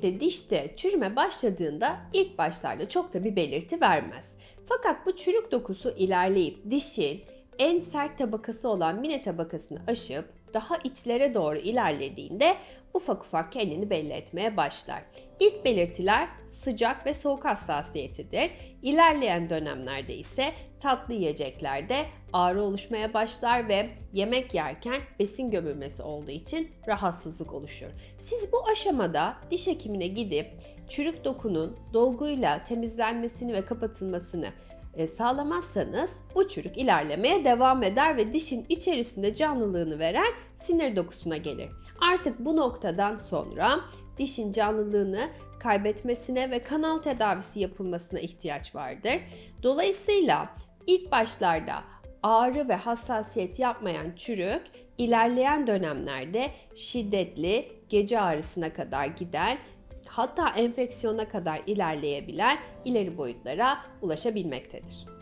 Genellikle dişte çürüme başladığında ilk başlarda çok da bir belirti vermez. Fakat bu çürük dokusu ilerleyip dişin en sert tabakası olan mine tabakasını aşıp daha içlere doğru ilerlediğinde ufak ufak kendini belli etmeye başlar. İlk belirtiler sıcak ve soğuk hassasiyetidir. İlerleyen dönemlerde ise tatlı yiyeceklerde ağrı oluşmaya başlar ve yemek yerken besin gömülmesi olduğu için rahatsızlık oluşur. Siz bu aşamada diş hekimine gidip çürük dokunun dolguyla temizlenmesini ve kapatılmasını sağlamazsanız bu çürük ilerlemeye devam eder ve dişin içerisinde canlılığını veren sinir dokusuna gelir. Artık bu noktadan sonra dişin canlılığını kaybetmesine ve kanal tedavisi yapılmasına ihtiyaç vardır. Dolayısıyla ilk başlarda ağrı ve hassasiyet yapmayan çürük ilerleyen dönemlerde şiddetli gece ağrısına kadar gider hatta enfeksiyona kadar ilerleyebilen ileri boyutlara ulaşabilmektedir.